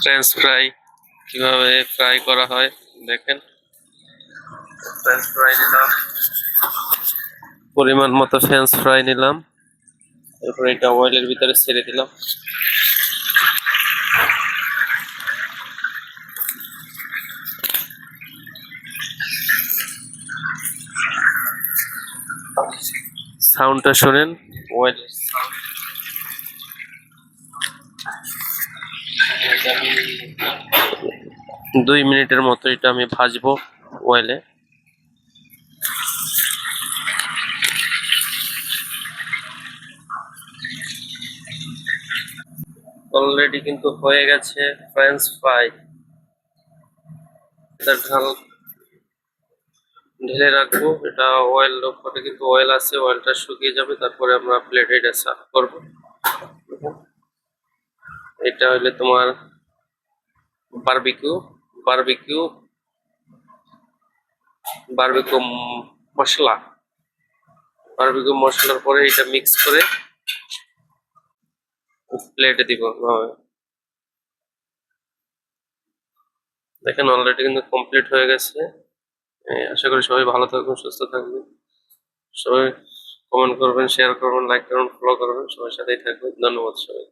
French fry কীভাবে fry করা হয় দেখেন। ফ্রেঞ্চ ফ্রাই নিলাম। পরিমাণ মতো ফ্রেঞ্চ ফ্রাই নিলাম। এরপর এটা অয়েলের ভিতরে ছেড়ে দিলাম। সাউন্ডটা শোনেন। ওয়েলের দুই মিনিটের মতো এটা আমি ভাজবো অয়েলে অলরেডি কিন্তু হয়ে গেছে ফ্রেঞ্চ ফ্রাই ঢাল, ঢেলে রাখব। এটা অয়েল ওপরে কিন্তু অয়েল আছে অয়েলটা শুকিয়ে যাবে, তারপরে আমরা প্লেটে এটা সার্ভ করব। এটা হইলে তোমার বারবিকিউ বারবিকিউ বারবিকিউ মশলা। বারবিকিউ মশলার পরে এটা মিক্স করে প্লেটে দিব। দেখেন অলরেডি কিন্তু কমপ্লিট হয়ে গেছে। আশা করি সবাই ভালো থাকবেন, সুস্থ থাকবেন। সবাই কমেন্ট করবেন শেয়ার করবেন লাইক করবেন ফলো করবেন। সবার সাথেই থাকবেন। ধন্যবাদ সবাই